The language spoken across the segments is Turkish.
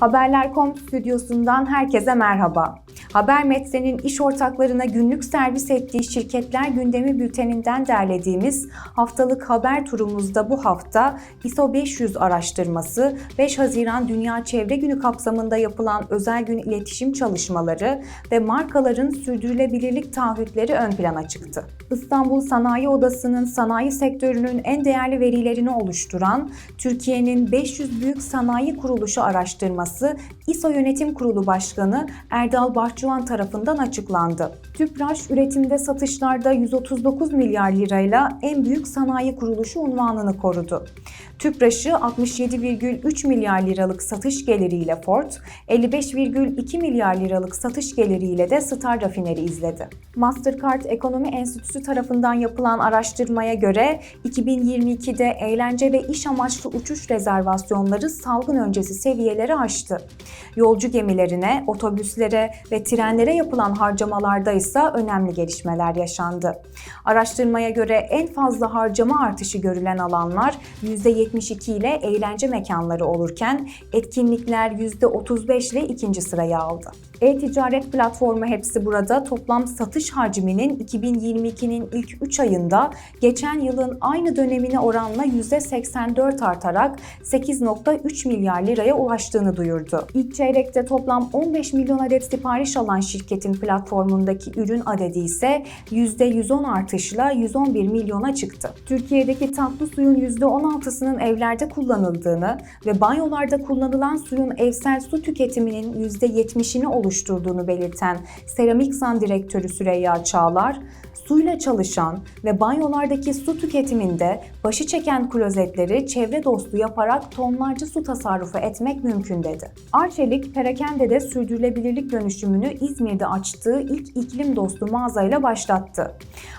Haberler.com stüdyosundan herkese merhaba. Haber Metre'nin iş ortaklarına günlük servis ettiği şirketler gündemi bülteninden derlediğimiz haftalık haber turumuzda bu hafta ISO 500 araştırması, 5 Haziran Dünya Çevre Günü kapsamında yapılan özel gün iletişim çalışmaları ve markaların sürdürülebilirlik taahhütleri ön plana çıktı. İstanbul Sanayi Odası'nın sanayi sektörünün en değerli verilerini oluşturan Türkiye'nin 500 Büyük Sanayi Kuruluşu araştırması İSO Yönetim Kurulu Başkanı Erdal Bahçıvan tarafından açıklandı. Tüpraş üretimde satışlarda 139 milyar lirayla en büyük sanayi kuruluşu unvanını korudu. Tüpraş'ı 67,3 milyar liralık satış geliriyle Ford, 55,2 milyar liralık satış geliriyle de Star Rafineri izledi. Mastercard Ekonomi Enstitüsü tarafından yapılan araştırmaya göre 2022'de eğlence ve iş amaçlı uçuş rezervasyonları salgın öncesi seviyeleri aştı. Yolcu gemilerine, otobüslere ve trenlere yapılan harcamalarda ise önemli gelişmeler yaşandı. Araştırmaya göre en fazla harcama artışı görülen alanlar %72 ile eğlence mekanları olurken etkinlikler %35 ile ikinci sırayı aldı. E-ticaret platformu hepsi burada toplam satış hacminin 2022'nin ilk 3 ayında geçen yılın aynı dönemine oranla %84 artarak 8.3 milyar liraya ulaştığını duyurdu. İlk çeyrekte toplam 15 milyon adet sipariş alan şirketin platformundaki ürün adedi ise %110 artışla 111 milyona çıktı. Türkiye'deki tatlı suyun %16'sının evlerde kullanıldığını ve banyolarda kullanılan suyun evsel su tüketiminin %70'ini oluşturduğunu belirten Seramiksan Direktörü Süreyya Çağlar, suyla çalışan ve banyolardaki su tüketiminde başı çeken klozetleri çevre dostu yaparak tonlarca su tasarrufu etmek mümkün dedi. Arçelik, Perakende'de sürdürülebilirlik dönüşümünü İzmir'de açtığı ilk iklim dostu mağazayla başlattı.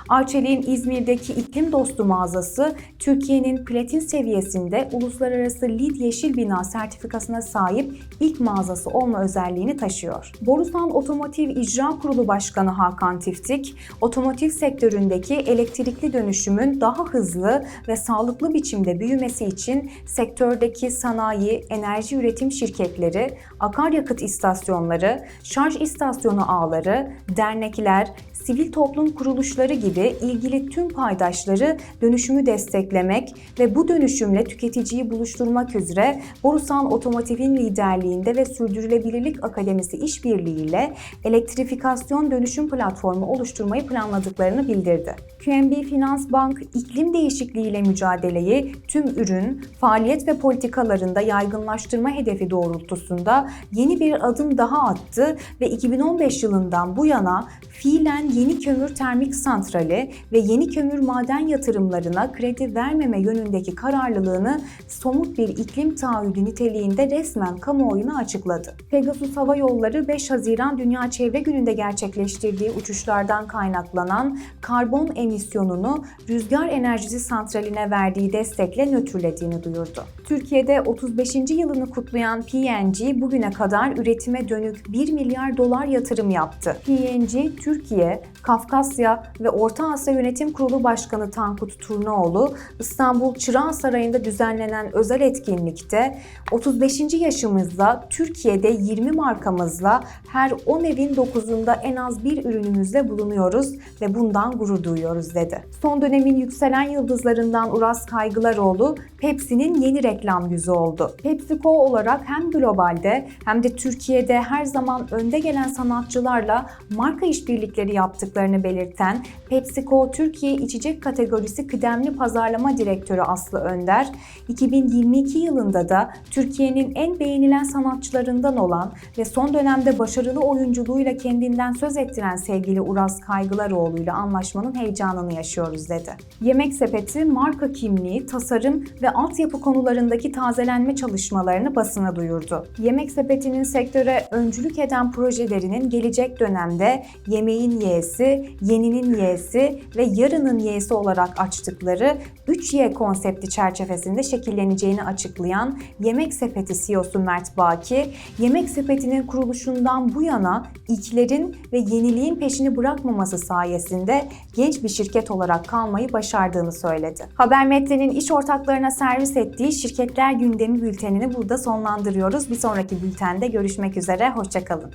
Arçelik'in İzmir'deki iklim dostu mağazası, Türkiye'nin platin seviyesinde uluslararası LEED Yeşil Bina sertifikasına sahip ilk mağazası olma özelliğini taşıyor. Borusan Otomotiv İcra Kurulu Başkanı Hakan Tiftik, otomotiv sektöründeki elektrikli dönüşümün daha hızlı ve sağlıklı biçimde büyümesi için sektördeki sanayi, enerji üretim şirketleri, akaryakıt istasyonları, şarj istasyonu ağları, dernekler, sivil toplum kuruluşları gibi ilgili tüm paydaşları dönüşümü desteklemek ve bu dönüşümle tüketiciyi buluşturmak üzere Borusan Otomotiv'in liderliğinde ve Sürdürülebilirlik Akademisi işbirliğiyle elektrifikasyon dönüşüm platformu oluşturmayı planladıklarını bildirdi. QNB Finans Bank iklim değişikliğiyle mücadeleyi tüm ürün, faaliyet ve politikalarında yaygınlaştırma hedefi doğrultusunda yeni bir adım daha attı ve 2015 yılından bu yana fiilen yeni kömür termik santrali ve yeni kömür maden yatırımlarına kredi vermeme yönündeki kararlılığını somut bir iklim taahhüdü niteliğinde resmen kamuoyuna açıkladı. Pegasus Hava Yolları 5 Haziran Dünya Çevre Günü'nde gerçekleştirdiği uçuşlardan kaynaklanan karbon emisyonunu rüzgar enerjisi santraline verdiği destekle nötrlediğini duyurdu. Türkiye'de 35. yılını kutlayan PNG bugüne kadar üretime dönük 1 milyar dolar yatırım yaptı. PNG, Türkiye, Kafkasya ve Orta Asya Yönetim Kurulu Başkanı Tankut Turnaoğlu, İstanbul Çırağan Sarayı'nda düzenlenen özel etkinlikte 35. yaşımızda Türkiye'de 20 markamızla her 10 evin 9'unda en az bir ürünümüzle bulunuyoruz ve bundan gurur duyuyoruz dedi. Son dönemin yükselen yıldızlarından Uras Kaygılaroğlu, Pepsi'nin yeni reklam yüzü oldu. PepsiCo olarak hem globalde hem de Türkiye'de her zaman önde gelen sanatçılarla marka işbirlikleri yaptıklarını belirten PepsiCo Türkiye İçecek Kategorisi Kıdemli Pazarlama Direktörü Aslı Önder, 2022 yılında da Türkiye'nin en beğenilen sanatçılarından olan ve son dönemde başarılı oyunculuğuyla kendinden söz ettiren sevgili Uras Kaygılaroğlu ile anlaşmanın heyecanını yaşıyoruz dedi. Yemek Sepeti marka kimliği, tasarım ve altyapı konularındaki tazelenme çalışmalarını basına duyurdu. Yemek Sepeti'nin sektöre öncülük eden proje yöneticilerinin gelecek dönemde yemeğin Y'si, yeninin Y'si ve yarının Y'si olarak açtıkları 3Y konsepti çerçevesinde şekilleneceğini açıklayan Yemek Sepeti CEO'su Mert Baki, Yemek Sepeti'nin kuruluşundan bu yana ilklerin ve yeniliğin peşini bırakmaması sayesinde genç bir şirket olarak kalmayı başardığını söyledi. Haber metninin iş ortaklarına servis ettiği Şirketler Gündemi bültenini burada sonlandırıyoruz. Bir sonraki bültende görüşmek üzere, hoşçakalın.